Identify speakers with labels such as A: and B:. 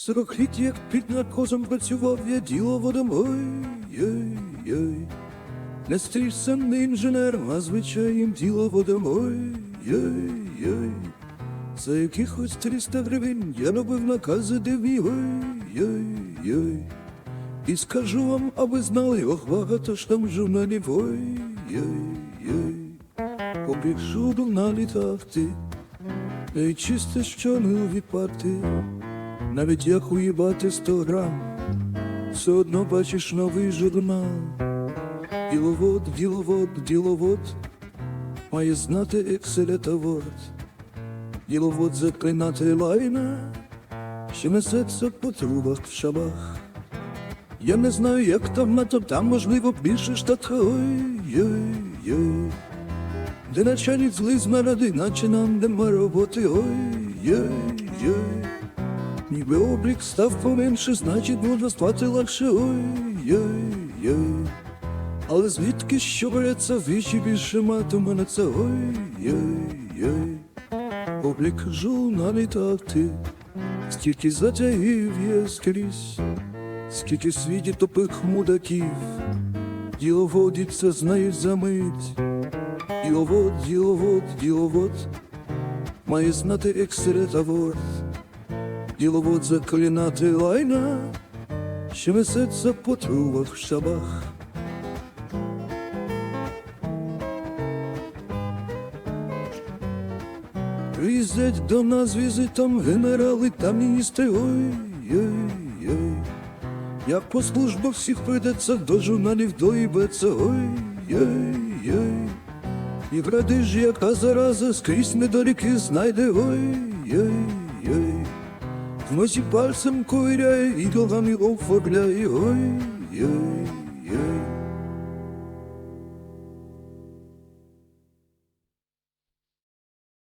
A: Сорок літ, як під наркозом працював я діловодом, ой-ой-ой. Не стрільцем, не інженером, а звичайним діловодом, ой-ой-ой. За якихось 300 гривень я робив накази дивні, ой-ой-ой. І скажу вам, аби знали, ох, багато ж там журналів, ой-ой-ой. Побігшу на літах ти, та чисте, що не відпарти. Навіть як уїбати сто грам, все одно бачиш новий журнал. Діловод, діловод, діловод, має знати Excel та Word. Діловод заклинати лайна, що несеться по трубах в шабах. Я не знаю, як там на то, там можливо більше штатха, ой-ой-ой. Де начальник злий з наради, наче нам нема роботи, ой-ой-ой. Ніби облік став поменше, значить можна спати легше, ой-ой-ой. Але звідки що береться вічі більше мати мене це ой-ой-ой. Облік журналі так ти, стільки затягів є скрізь, скільки світі тупих мудаків, діловодів це знають за мить. Діловод, діловод, діловод, має знати Excel та Word. Діловод заклинати лайна, що несеться по трубах в шабах. Візять до нас візитом генерали та міністри, ой-ой-ой. Як по службах всіх прийдеться до журналів доїбеться, ой-ой-ой. І гради ж, яка зараза скрізь недоліки знайде, ой-ой-ой. Mas de bar se me coirei e.